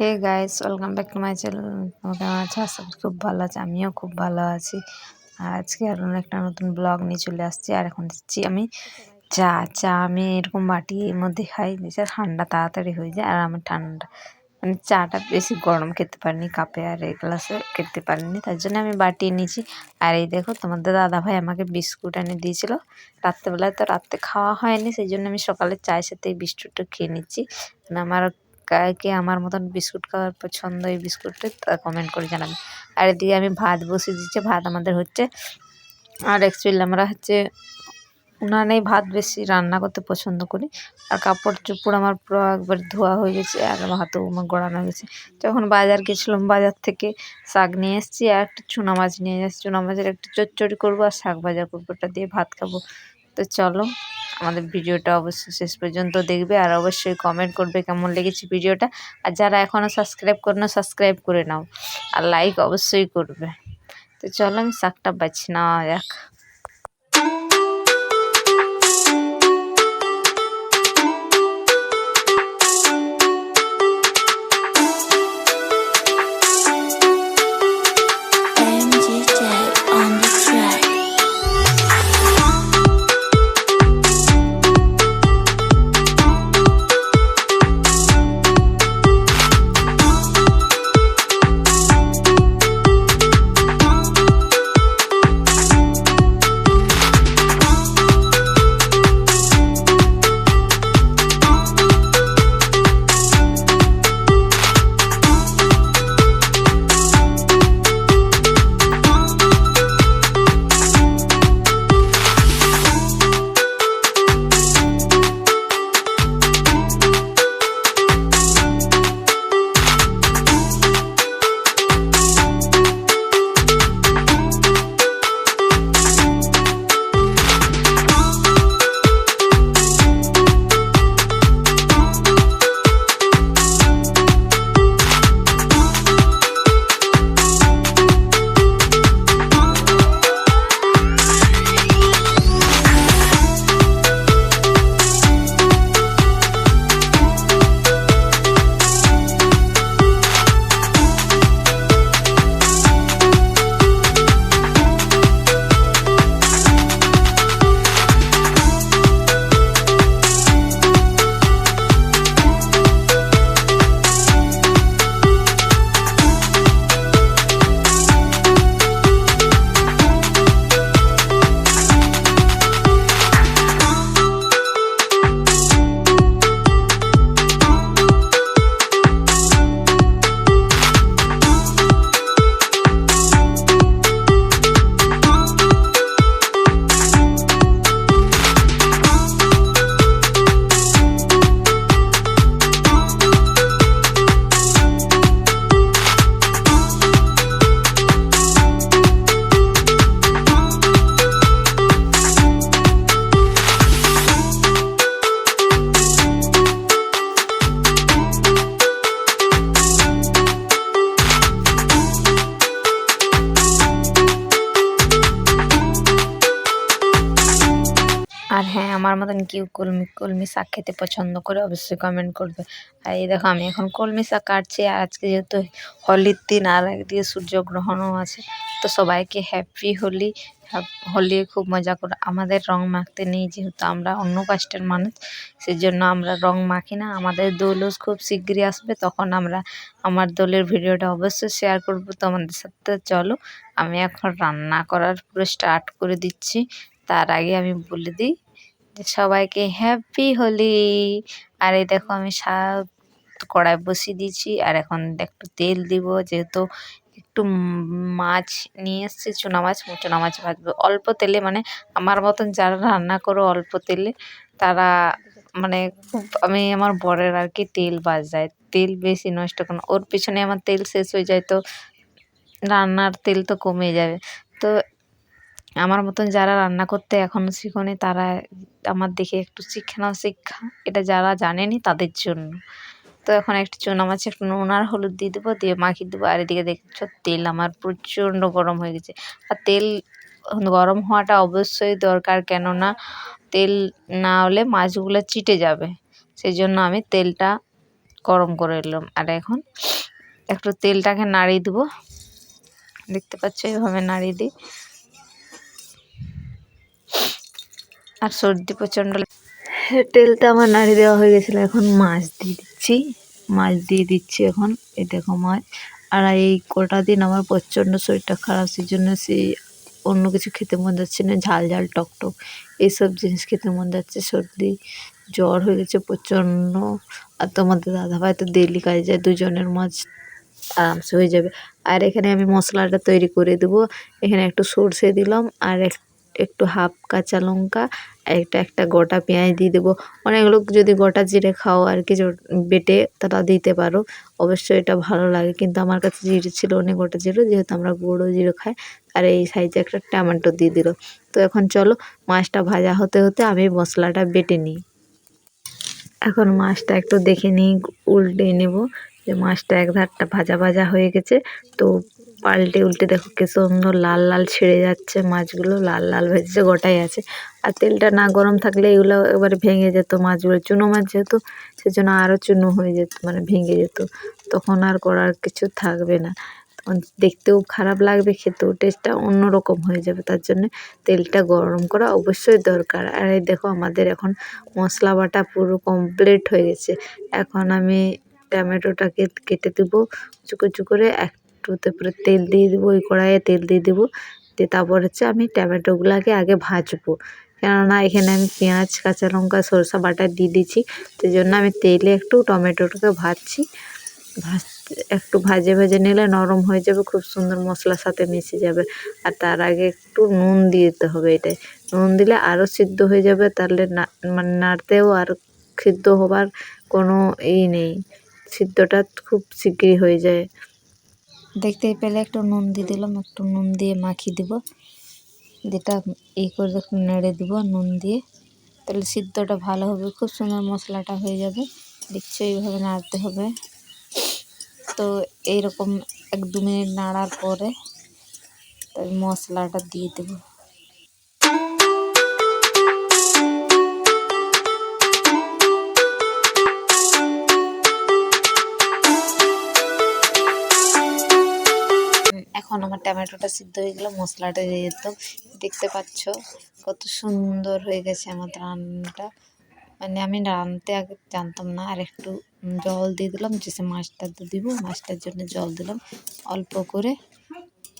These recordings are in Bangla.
Hey guys welcome back to my channel কেমন আছো? আশা করি খুব ভালো আছে, আমিও খুব ভালো আছি। আর আজকে আর একটা নতুন ব্লগ নিয়ে চলে আসছি, আর এখন দিচ্ছি আমি চা চা আমি এরকম বাটির মধ্যে খাই দিচ্ছে ঠান্ডা তাড়াতাড়ি হয়ে যায়, আর আমি ঠান্ডা। মানে চাটা বেশি গরম খেতে পারিনি, কাপে আর এই গ্লাসে খেতে পারিনি, তার জন্য আমি বাটিয়ে নিয়েছি আর এই দেখো, তোমাদের দাদা ভাই আমাকে বিস্কুট এনে দিয়েছিল। রাত্রেবেলায় তো রাত্রে খাওয়া হয়নি, সেই জন্য আমি সকালে চায়ের সাথে এই বিস্কুটটা খেয়ে নিচ্ছি। মানে আমার কে আমার মতন বিস্কুট খাওয়ার পছন্দ এই বিস্কুটটা, তা কমেন্ট করে জানাবে। আর এদিকে আমি ভাত বসিয়ে দিচ্ছি, ভাত আমাদের হচ্ছে আর অ্যাকচুয়ালি আমরা হচ্ছে উনানেই ভাত বেশি রান্না করতে পছন্দ করি। আর কাপড় চোপড় আমার পুরো একবার ধোয়া হয়ে গেছে, আর আমার হাতেও আমার গড়ানো গেছে। যখন বাজার গেছিলাম, বাজার থেকে শাক নিয়ে এসেছি, আর একটা চুনা মাছ নিয়ে এসেছি। চুনা মাছের একটু চচ্চড়ি করব আর শাক ভাজা করব, ওটা দিয়ে ভাত খাব। তো চলো আমাদের ভিডিওটা অবশ্যই শেষ পর্যন্ত দেখবে আর অবশ্যই কমেন্ট করবে কেমন লেগেছে ভিডিওটা। আর যারা এখনও সাবস্ক্রাইব করে না সাবস্ক্রাইব করে নাও। আর লাইক অবশ্যই করবে। তো চলো আমি শাকটা বাছি নেওয়া যাক। হ্যাঁ মতন কেউ কলমি কলমি শাক খেতে পছন্দ করে অবশ্যই কমেন্ট করবে। আর এই দেখো, আমি এখন কলমি শাক কাটছি আর আজকে যেহেতু হোলির দিন আর একদিকে সূর্যগ্রহণও আছে, তো সবাইকে হ্যাপি হোলি। হোলি খুব মজা করে আমাদের রং মাখতে নেই যেহেতু আমরা অন্য কাস্টের মানুষ সেই জন্য আমরা রং মাখি না। আমাদের দোলও খুব শিগগিরই আসবে, তখন আমরা আমার দোলের ভিডিওটা অবশ্যই শেয়ার করব। তোমাদের সাথে চলো, আমি এখন রান্না করার পুরো স্টার্ট করে দিচ্ছি। তার আগে আমি বলে দিই সবাইকে হ্যাপি হোলি আর এই দেখো আমি শাক কড়াই বসিয়ে দিয়েছি, আর এখন একটু তেল দিব, যেহেতু একটু মাছ নিয়ে এসছে, চুনা মাছ। চুনা মাছ ভাজবো। অল্প তেলে মানে আমার মতন যারা রান্না করো অল্প তেলে, তারা মানে খুব, আমি আমার বরের আর কি তেল যায় তেল বেশি নষ্ট করো ওর পিছনে আমার তেল শেষ হয়ে যায়, তো রান্নার তেল তো কমে যাবে। তো আমার মতন যারা রান্না করতে এখনও শিখোনি, তারা আমার দেখে একটু শিখে নাও, শিক্ষা। এটা যারা জানেনি তাদের জন্য। তো এখন একটু চুনা মাছে একটু নুন আর হলুদ দিয়ে দেবো, দিয়ে মাখিয়ে দেবো। আর এদিকে দেখছ, তেল আমার প্রচণ্ড গরম হয়ে গেছে। আর তেল গরম হওয়াটা অবশ্যই দরকার, কেননা তেল না হলে মাছগুলো চিটে যাবে। সেই জন্য আমি তেলটা গরম করে নিলাম। আর এখন একটু তেলটাকে নাড়িয়ে দেবো। দেখতে পাচ্ছ এইভাবে নাড়িয়ে দিই। আর সর্দি প্রচণ্ড তেলটা আমার নাড়ি দেওয়া হয়ে গেছিল, এখন মাছ দিয়ে দিচ্ছি। মাছ দিয়ে দিচ্ছি এখন, এই দেখো মাছ। আর এই কটা দিন আমার প্রচণ্ড শরীরটা খারাপ, সেই জন্য সেই অন্য কিছু খেতে মন যাচ্ছে না, ঝাল ঝাল টক টক। এইসব জিনিস খেতে মন যাচ্ছে, সর্দি, জ্বর হয়ে গেছে প্রচণ্ড। আর তোমাদের দাদাভাই তো ডেলি কাজে যায়, দুজনের মাছ আরামসে হয়ে যাবে। আর এখানে আমি মশলাটা তৈরি করে দেবো। এখানে একটু সর্ষে দিলাম, আর এক একটু হাফ কাঁচা লঙ্কা, একটা একটা গোটা পেঁয়াজ দিয়ে দেবো। অনেক লোক যদি গোটা জিরে খাও আর কি বেটে তারা দিতে পারো। অবশ্যই এটা ভালো লাগে। কিন্তু আমার কাছে জিরে ছিল অনেক গোটা জিরে, যেহেতু আমরা গুঁড়ো জিরে খাই, আর এই সাইজে একটা টমেটো দিয়ে দিল। তো এখন চলো, মাছটা ভাজা হতে হতে আমি মশলাটা বেটে নিই। এখন মাছটা একটু দেখে নিই, উল্টে নেব। যে মাছটা এক ধারটা ভাজা ভাজা হয়ে গেছে, তো পাল্টে উল্টে দেখো কি সুন্দর লাল লাল ছেড়ে যাচ্ছে মাছগুলো, লাল লাল ভেজেছে গোটাই আছে। আর তেলটা না গরম থাকলে এগুলো এবারে ভেঙে যেত মাছগুলো। চুনো মাছ যেহেতু, সেজন্য আরও চুনো হয়ে যেত মানে ভেঙে যেত। তখন আর করার কিছু থাকবে না। দেখতেও খারাপ লাগবে, খেতেও টেস্টটা অন্যরকম হয়ে যাবে। তার জন্য তেলটা গরম করা অবশ্যই দরকার। আর এই দেখো আমাদের এখন মশলা বাটা পুরো কমপ্লিট হয়ে গেছে। এখন আমি টমেটোটাকে কেটে দেবো কুচু কুচু করে একটু তারপরে তেল দিয়ে দেবো, ওই কড়াইয়ে তেল দিয়ে দেবো। দিয়ে তারপর হচ্ছে আমি টমেটোগুলোকে আগে ভাজবো। কেননা এখানে আমি পেঁয়াজ, কাঁচা লঙ্কা, সরষা বাটা দিয়ে দিচ্ছি সেই জন্য আমি তেলে একটু টমেটোটাকে ভাজছি। ভাজ, একটু ভাজে ভাজে নিলে নরম হয়ে যাবে, খুব সুন্দর মশলার সাথে মিশে যাবে। আর তার আগে একটু নুন দিয়ে দিতে হবে এটাই নুন দিলে আরও সিদ্ধ হয়ে যাবে, তাহলে না মানে নাড়তেও আর সিদ্ধ হবার কোনো ই নেই। সিদ্ধটা খুব শীঘ্রই হয়ে যায়। দেখতেই পেলে একটু নুন দিয়ে দিলাম, একটু নুন দিয়ে মাখিয়ে দিব। যেটা এই করে একটু নেড়ে দিব নুন দিয়ে, তাহলে সিদ্ধটা ভালো হবে, খুব সুন্দর মশলাটা হয়ে যাবে। দেখছ, এইভাবে নাড়তে হবে। তো এইরকম এক দু মিনিট নাড়ার পরে তাই মশলাটা দিয়ে দেবো। এখন আমার টমেটোটা সিদ্ধ হয়ে গেলো, মশলাটা দিয়ে যেত দেখতে পাচ্ছ কত সুন্দর হয়ে গেছে আমার রান্নাটা। মানে আমি রাঁধতে আগে জানতাম না, আর একটু জল দিয়ে দিলাম, যে মাছটা তো দিব, মাছটার জন্য জল দিলাম অল্প করে।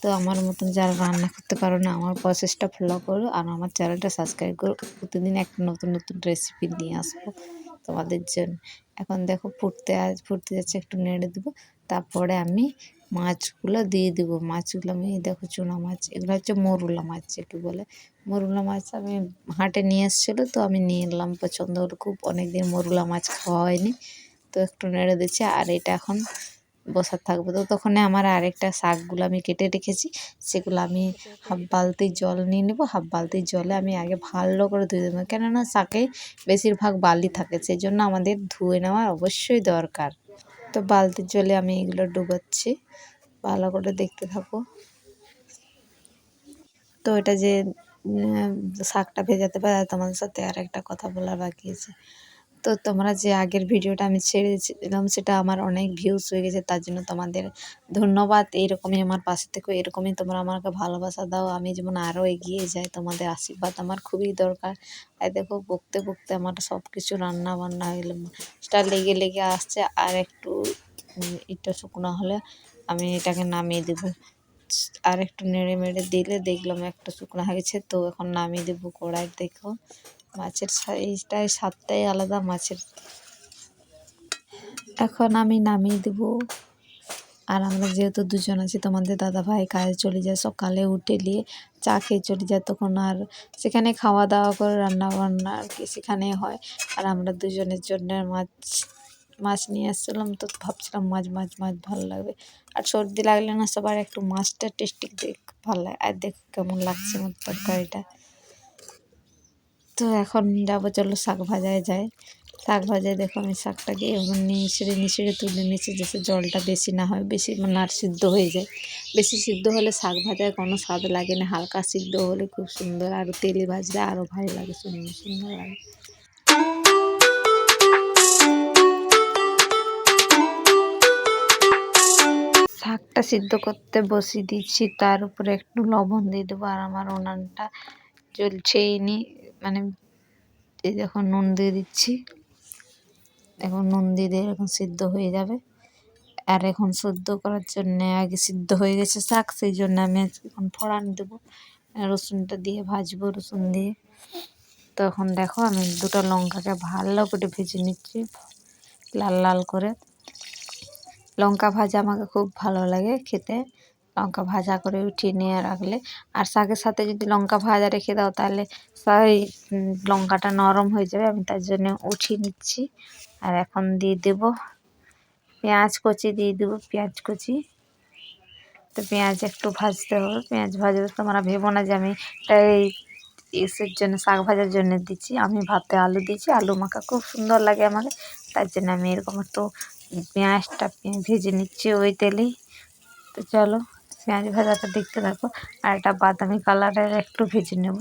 তো আমার মতন যারা রান্না করতে পারো না, আমার প্রসেসটা ফলো করো, আর আমার চ্যানেলটা সাবস্ক্রাইব করো। প্রতিদিন একটা নতুন নতুন রেসিপি নিয়ে আসব তোমাদের জন্য। এখন দেখো ফুটতে ফুটতে যাচ্ছে, একটু নেড়ে দেবো। তারপরে আমি মাছগুলো দিয়ে দেবো। মাছগুলো আমি দেখো চুনা মাছ, এগুলো হচ্ছে মরুলা মাছ একটু বলে। মরুলা মাছ আমি হাটে নিয়ে এসেছিল তো আমি নিয়ে এলাম, পছন্দ হলো খুব। অনেক দিন মরুলা মাছ খাওয়া হয়নি, তো একটু নেড়ে দিচ্ছি। আর এটা এখন বসার থাকব। তো তখন আমার আরেকটা শাকগুলো আমি কেটে রেখেছি, সেগুলো আমি হাফ বালতি জল নিয়ে নেব। হাফ বালতির জলে আমি আগে ভালো করে ধুয়ে দেবো। কেননা শাকে বেশিরভাগ বালি থাকে সেই জন্য আমাদের ধুয়ে নেওয়া অবশ্যই দরকার। তো বালতির জলে আমি এগুলো ডুবাচ্ছি। ভালো করে দেখতে থাকো। তো এটা যে শাকটা ভেজাতে পারে, তোমাদের সাথে আর একটা কথা বলার বাকি আছে। তো তোমরা যে আগের ভিডিওটা আমি ছেড়েছিলাম, সেটা আমার অনেক ভিউজ হয়ে গেছে, তার জন্য তোমাদের ধন্যবাদ। এইরকমই আমার পাশে থেকো, এরকমই তোমরা আমাকে ভালোবাসা দাও। আমি যেমন আরও এগিয়ে যাই, তোমাদের আশীর্বাদ আমার খুবই দরকার। আর দেখো, বকতে বকতে আমার সব কিছু রান্না বান্না হয়ে গেলো সেটা লেগে লেগে আসছে। আর একটু ইটটা শুকনো হলে আমি এটাকে নামিয়ে দেবো। আর একটু নেড়ে মেড়ে দিলে দেখলাম একটা শুকনো হয়ে গেছে, তো এখন নামিয়ে দেবো কড়াই, দেখো। মাছের সাইজটাই স্বাদটাই আলাদা, মাছের এখন আমি নামিয়ে দেবো। আর আমরা যেহেতু দুজন আছি, তোমাদের দাদা ভাই কাজে চলে যায়, সকালে উঠে নিয়ে চা খেয়ে চলে যায়, তখন আর সেখানে খাওয়া দাওয়া করে, রান্না বান্না আর কি সেখানে হয়। আর আমরা দুজনের জন্য মাছ মাছ নিয়ে আসছিলাম, তো ভাবছিলাম মাছ মাছ মাছ ভালো লাগবে। আর সর্দি লাগলে না সবার একটু মাছটা টেস্টি দেখ ভালো লাগে। আর দেখ কেমন লাগছে আমার তরকারিটা তো এখন যাব চলো শাক ভাজায় যায় শাক ভাজায় দেখো আমি শাকটাকে এমন নিচড়ে নিচড়ে তুলে নিচে যাতে জলটা বেশি না হয়, বেশি মানে আর সিদ্ধ হয়ে যায়। বেশি সিদ্ধ হলে শাক ভাজায় কোনো স্বাদ লাগে না, হালকা সিদ্ধ হলে খুব সুন্দর আরও তেলে ভাজলে আরও ভালো লাগে, সুন্দর সুন্দর লাগে। শাকটা সিদ্ধ করতে বসিয়ে দিচ্ছি, তার উপরে একটু লবণ দিয়ে দেবো আর আমার উনানটা জ্বলছেই নি। মানে এই দেখো নুন দিয়ে দিচ্ছি। এখন নুন দিয়ে দিয়ে এরকম সিদ্ধ হয়ে যাবে। আর এখন সিদ্ধ করার জন্য আগে সিদ্ধ হয়ে গেছে শাক, সেই জন্য আমি এখন ফোড়ান দেবো। রসুনটা দিয়ে ভাজবো, রসুন দিয়ে। তখন দেখো আমি দুটো লঙ্কাকে ভালো করে ভেজে নিচ্ছি, লাল লাল করে। লঙ্কা ভাজা আমাকে খুব ভালো লাগে খেতে। লঙ্কা ভাজা করে উঠিয়ে নিয়ে রাখলে। আর শাকের সাথে যদি লঙ্কা ভাজা রেখে দাও তাহলে সেই লঙ্কাটা নরম হয়ে যাবে। আমি তার জন্য উঠিয়ে নিচ্ছি। আর এখন দিয়ে দেব পেঁয়াজ কচি, দিয়ে দেবো পেঁয়াজ কচি। তো পেঁয়াজ একটু ভাজতে হবে। পেঁয়াজ ভাজবে তোমরা ভেবো না যে আমি এই ইসের জন্য, শাক ভাজার জন্য দিচ্ছি। আমি ভাতে আলু দিয়েছি। আলু মাখা খুব সুন্দর লাগে আমাকে। তার জন্য আমি এরকম একটু পেঁয়াজটা ভেজে নিচ্ছি ওই তেলেই। তো চলো। পেঁয়াজ ভাজাটা দেখতে থাকো। আর এটা বাদামি কালারের একটু ভেজে নেব।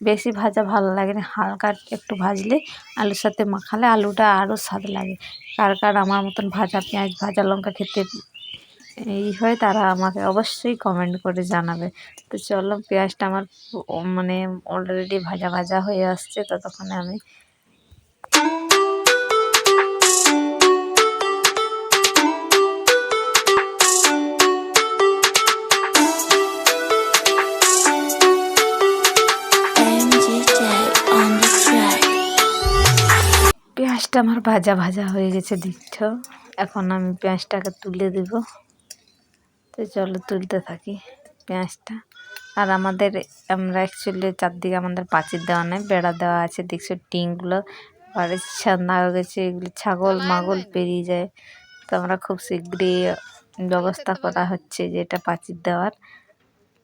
বেশি ভাজা ভালো লাগে না, হালকা একটু ভাজলে আলুর সাথে মাখালে আলুটা আরও স্বাদ লাগে। কার কার আমার মতন ভাজা পেঁয়াজ, ভাজা লঙ্কা খেতে এই হয় তারা আমাকে অবশ্যই কমেন্ট করে জানাবে। তো চলো পেঁয়াজটা আমার মানে অলরেডি ভাজা ভাজা হয়ে আসছে, ততক্ষণে আমি পেঁয়াজটা আমার ভাজা ভাজা হয়ে গেছে দেখছ এখন আমি পেঁয়াজটাকে তুলে দেব। তো চলো তুলতে থাকি পেঁয়াজটা। আর আমাদের, আমরা অ্যাকচুয়ালি চারদিকে আমাদের পাঁচির দেওয়া নেই, বেড়া দেওয়া আছে। দেখছ টিনগুলো বাড়ির ছান্দা হয়ে গেছে, এগুলো ছাগল মাগল পেরিয়ে যায়। তো আমরা খুব শীঘ্রই ব্যবস্থা করা হচ্ছে যেটা পাঁচির দেওয়ার।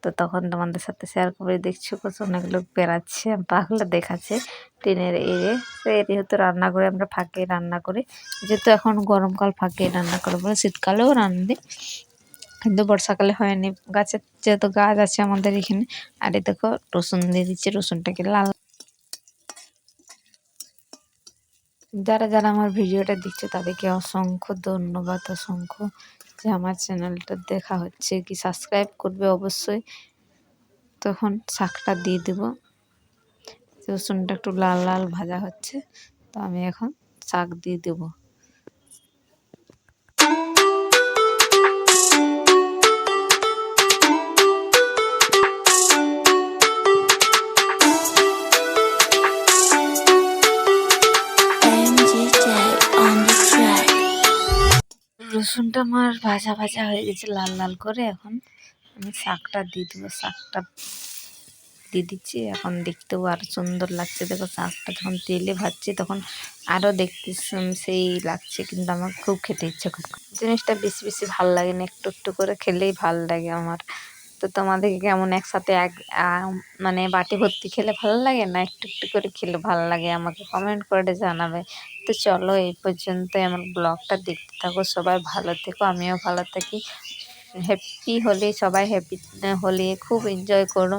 তো তখন তোমাদের সাথে শেয়ার করে দেখছ কত অনেক লোক বেড়াচ্ছে পাখলে দেখাচ্ছে ট্রেনের এরে তো হয়তো রান্না করে আমরা ফাঁকে রান্না করি, যেহেতু এখন গরমকাল ফাঁকে রান্না করব শীতকালেও রান্ধি কিন্তু বর্ষাকালে হয়নি গাছের যেহেতু গাছ আছে আমাদের এখানে, আর এই দেখো রসুন দিয়ে দিচ্ছে, রসুনটাকে লাল। যারা যারা আমার ভিডিওটা দেখছে তাদেরকে অসংখ্য ধন্যবাদ, অসংখ্য যে আমার চ্যানেলটা দেখা হচ্ছে, কি সাবস্ক্রাইব করবে অবশ্যই। তখন শাকটা দিয়ে দেব। রসুনটা একটু লাল লাল ভাজা হচ্ছে, তো আমি এখন শাক দিয়ে দেবো। রসুনটা আমার ভাজা ভাজা হয়ে গেছে লাল লাল করে। এখন আমি শাকটা দিয়ে দেবো, শাকটা দিয়ে দিচ্ছি। এখন দেখতেও আরও সুন্দর লাগছে। দেখো শাকটা যখন তেলে ভাজছি তখন আরও দেখতে সেই লাগছে কিন্তু আমার খুব খেতে ইচ্ছে করে জিনিসটা বেশি বেশি ভালো লাগে না, একটু একটু করে খেলেই ভালো লাগে আমার। তো তোমাদেরকে কেমন একসাথে এক মানে বাটি ভর্তি খেলে ভালো লাগে না? একটু একটু করে খেলে ভালো লাগে, আমাকে কমেন্ট করে জানাবে। তো চলো, এই পর্যন্তই আমার ব্লগটা দেখতে থাকো, সবাই ভালো থেকো, আমিও ভালো থাকি। হ্যাপি হলে, সবাই হ্যাপি হলে খুব এনজয় করো।